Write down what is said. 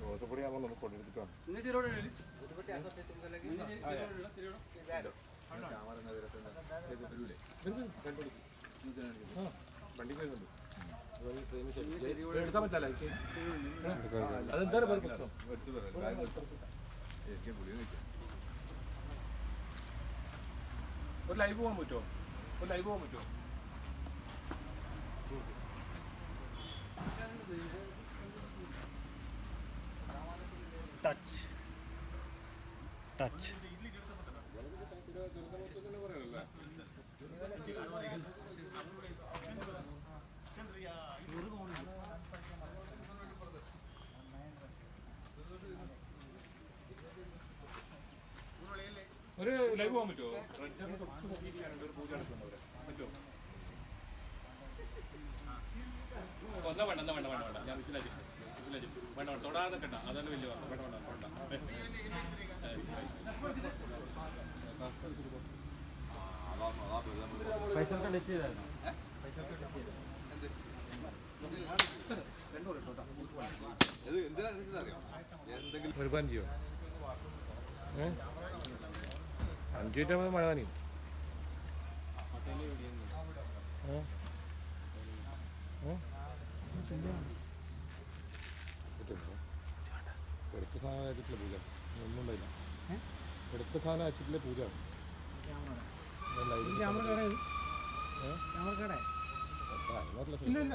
ദോശപ്പൊടി ആകുമ്പോൾ നമുക്ക് കൊണ്ടെടുത്തിട്ടാണ് വണ്ടിക്ക് വരുന്നുണ്ട് എടുക്കാൻ പറ്റില്ല അതെന്താണ് വേറെ പ്രശ്നം ഒരു ലൈവ് പോകാൻ പറ്റുമോ ഒരു ലൈവ് പോകാൻ പറ്റുമോ ടച്ച് ടച്ച് ലൈവ് പോകാൻ പറ്റുമോ? റെഡ് തൊട്ട് നോക്കിയിരിക്കാനുണ്ട് ഒരു പൂജ നടക്കുന്നുണ്ട് അവിടെ പറ്റുമോ ഒന്നാ വേണ്ട എന്നാ വേണ്ട വേണ്ട വേണ്ട. ഞാൻ വിസിലാജി വിസിലാജി വേണ്ട വേണ്ട. തൊടാതെ നിൽക്കണ്ട അതന്നെ വലിയ വാർത്ത. വേണ്ട വേണ്ട വേണ്ട. ചെയ്തായിരുന്നു? ഒരു പഞ്ചിയോ? ഏ? അഞ്ചു മിനിറ്റ് മഴ നനയും? എടുത്ത സാധനം അയച്ചിട്ടില്ല പൂജ. ഒന്നും ഉണ്ടായില്ല. എടുത്ത സാധനം അയച്ചിട്ടില്ല പൂജ. ഇല്ല.